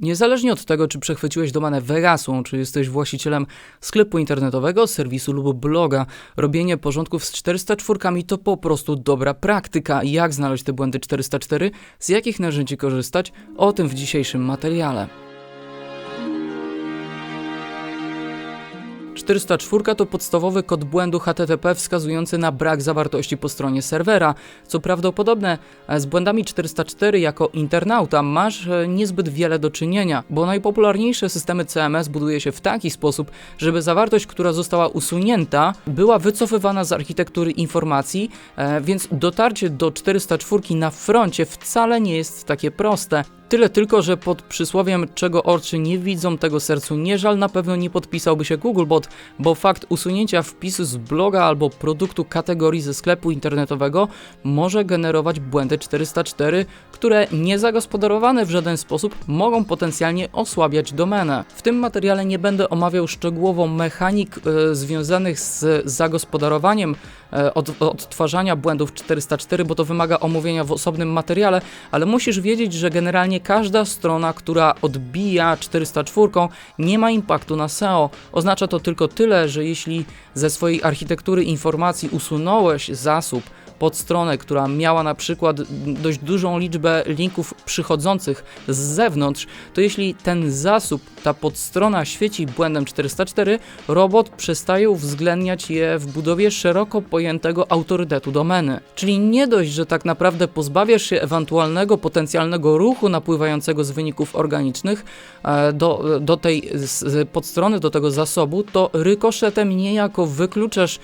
Niezależnie od tego, czy przechwyciłeś domenę Vegasłą, czy jesteś właścicielem sklepu internetowego, serwisu lub bloga, robienie porządków z 404 to po prostu dobra praktyka. Jak znaleźć te błędy 404, z jakich narzędzi korzystać, o tym w dzisiejszym materiale. 404 to podstawowy kod błędu HTTP wskazujący na brak zawartości po stronie serwera. Co prawdopodobne, z błędami 404 jako internauta masz e, niezbyt wiele do czynienia, bo najpopularniejsze systemy CMS buduje się w taki sposób, żeby zawartość, która została usunięta, była wycofywana z architektury informacji, e, więc dotarcie do 404 na froncie wcale nie jest takie proste. Tyle tylko, że pod przysłowiem czego oczy nie widzą, tego sercu nie żal, na pewno nie podpisałby się Googlebot, bo fakt usunięcia wpisu z bloga albo produktu kategorii ze sklepu internetowego może generować błędy 404, które niezagospodarowane w żaden sposób mogą potencjalnie osłabiać domenę. W tym materiale nie będę omawiał szczegółowo mechanik e, związanych z zagospodarowaniem od, odtwarzania błędów 404, bo to wymaga omówienia w osobnym materiale, ale musisz wiedzieć, że generalnie każda strona, która odbija 404 nie ma impaktu na SEO. Oznacza to tylko tyle, że jeśli ze swojej architektury informacji usunąłeś zasób, pod stronę, która miała na przykład dość dużą liczbę linków przychodzących z zewnątrz, to jeśli ten zasób, ta podstrona świeci błędem 404, robot przestaje uwzględniać je w budowie szeroko pojętego autorytetu domeny. Czyli nie dość, że tak naprawdę pozbawiasz się ewentualnego potencjalnego ruchu napływającego z wyników organicznych e, do, do tej podstrony, do tego zasobu, to rykoszetem niejako wykluczasz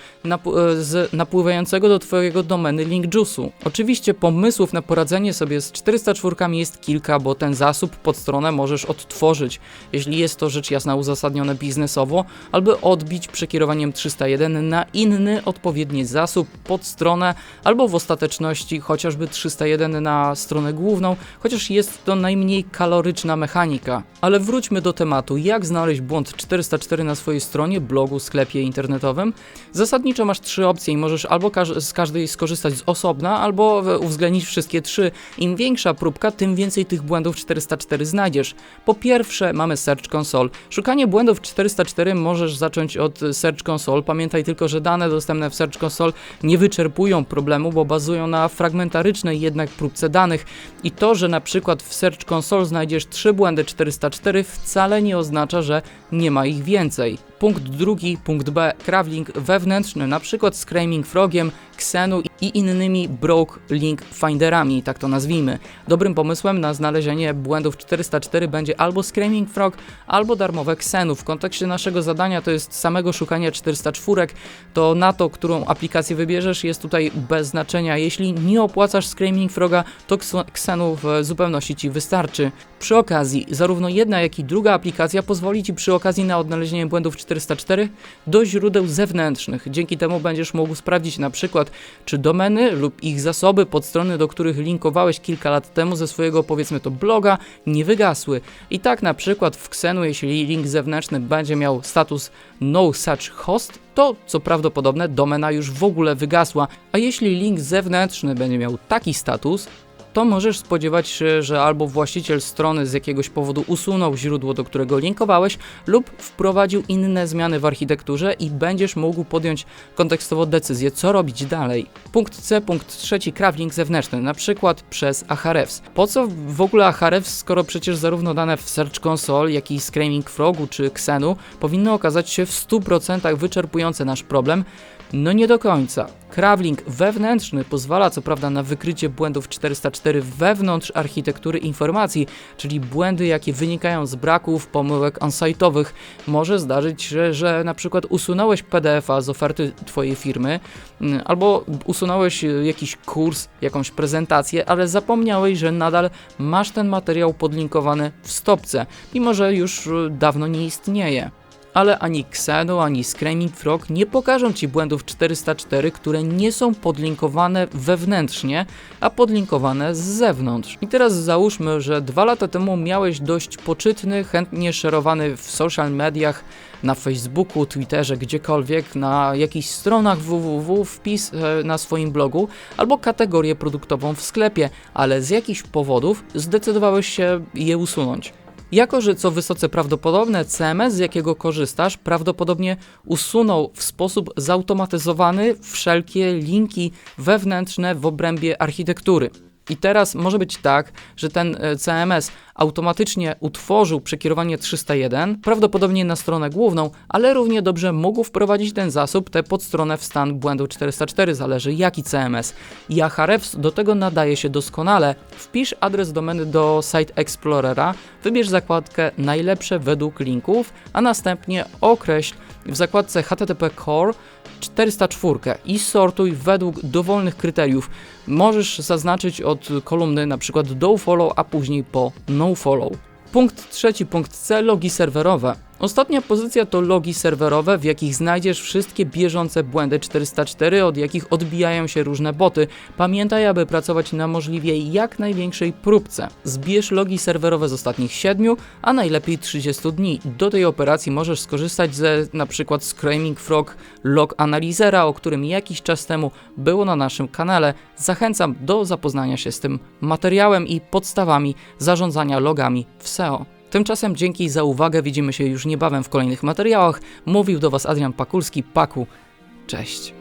z napływającego do Twojego domeny domeny LinkJuice'u. Oczywiście pomysłów na poradzenie sobie z 404 jest kilka, bo ten zasób pod stronę możesz odtworzyć, jeśli jest to rzecz jasna uzasadnione biznesowo, albo odbić przekierowaniem 301 na inny odpowiedni zasób pod stronę, albo w ostateczności chociażby 301 na stronę główną, chociaż jest to najmniej kaloryczna mechanika. Ale wróćmy do tematu, jak znaleźć błąd 404 na swojej stronie, blogu, sklepie internetowym. Zasadniczo masz trzy opcje i możesz albo z każdej skorzystać skorzystać z osobna albo uwzględnić wszystkie trzy. Im większa próbka, tym więcej tych błędów 404 znajdziesz. Po pierwsze mamy Search Console. Szukanie błędów 404 możesz zacząć od Search Console. Pamiętaj tylko, że dane dostępne w Search Console nie wyczerpują problemu, bo bazują na fragmentarycznej jednak próbce danych. I to, że na przykład w Search Console znajdziesz trzy błędy 404 wcale nie oznacza, że nie ma ich więcej. Punkt drugi, punkt B, crawling wewnętrzny, na przykład z Frogiem, Xenu i innymi broke link finderami, tak to nazwijmy. Dobrym pomysłem na znalezienie błędów 404 będzie albo Screaming Frog, albo darmowe Xenu. W kontekście naszego zadania to jest samego szukania 404, to na to, którą aplikację wybierzesz jest tutaj bez znaczenia. Jeśli nie opłacasz Screaming Froga, to Xenu w zupełności Ci wystarczy. Przy okazji, zarówno jedna, jak i druga aplikacja pozwoli Ci przy okazji na odnalezienie błędów 404 do źródeł zewnętrznych. Dzięki temu będziesz mógł sprawdzić na przykład, czy domeny lub ich zasoby, podstrony, do których linkowałeś kilka lat temu ze swojego powiedzmy to bloga, nie wygasły. I tak na przykład w Xenu, jeśli link zewnętrzny będzie miał status no such host, to co prawdopodobne domena już w ogóle wygasła, a jeśli link zewnętrzny będzie miał taki status, to możesz spodziewać się, że albo właściciel strony z jakiegoś powodu usunął źródło, do którego linkowałeś, lub wprowadził inne zmiany w architekturze i będziesz mógł podjąć kontekstowo decyzję, co robić dalej. Punkt C, punkt trzeci, crafting zewnętrzny, na przykład przez Ahrefs. Po co w ogóle Ahrefs, skoro przecież zarówno dane w Search Console, jak i Screaming Frogu czy Xenu powinny okazać się w 100% wyczerpujące nasz problem, no nie do końca. Krawling wewnętrzny pozwala co prawda na wykrycie błędów 404 wewnątrz architektury informacji, czyli błędy jakie wynikają z braków, pomyłek on-site'owych. Może zdarzyć się, że na przykład usunąłeś PDF-a z oferty twojej firmy, mm, albo usunąłeś jakiś kurs, jakąś prezentację, ale zapomniałeś, że nadal masz ten materiał podlinkowany w stopce, mimo że już dawno nie istnieje ale ani Xeno, ani Screaming Frog nie pokażą Ci błędów 404, które nie są podlinkowane wewnętrznie, a podlinkowane z zewnątrz. I teraz załóżmy, że dwa lata temu miałeś dość poczytny, chętnie szerowany w social mediach, na Facebooku, Twitterze, gdziekolwiek, na jakichś stronach www wpis e, na swoim blogu albo kategorię produktową w sklepie, ale z jakichś powodów zdecydowałeś się je usunąć. Jako, że co wysoce prawdopodobne, CMS, z jakiego korzystasz, prawdopodobnie usunął w sposób zautomatyzowany wszelkie linki wewnętrzne w obrębie architektury. I teraz może być tak, że ten e, CMS automatycznie utworzył przekierowanie 301, prawdopodobnie na stronę główną, ale równie dobrze mógł wprowadzić ten zasób tę podstronę w stan błędu 404, zależy jaki CMS. I Ahrefs do tego nadaje się doskonale. Wpisz adres domeny do Site Explorera, wybierz zakładkę najlepsze według linków, a następnie określ w zakładce HTTP Core 404 i sortuj według dowolnych kryteriów. Możesz zaznaczyć od kolumny na przykład do follow, a później po no follow. Punkt trzeci, punkt C, logi serwerowe. Ostatnia pozycja to logi serwerowe, w jakich znajdziesz wszystkie bieżące błędy 404, od jakich odbijają się różne boty. Pamiętaj, aby pracować na możliwie jak największej próbce. Zbierz logi serwerowe z ostatnich 7, a najlepiej 30 dni. Do tej operacji możesz skorzystać ze przykład Screaming Frog Log Analyzera, o którym jakiś czas temu było na naszym kanale. Zachęcam do zapoznania się z tym materiałem i podstawami zarządzania logami w SEO. Tymczasem dzięki za uwagę, widzimy się już niebawem w kolejnych materiałach. Mówił do Was Adrian Pakulski, Paku. Cześć.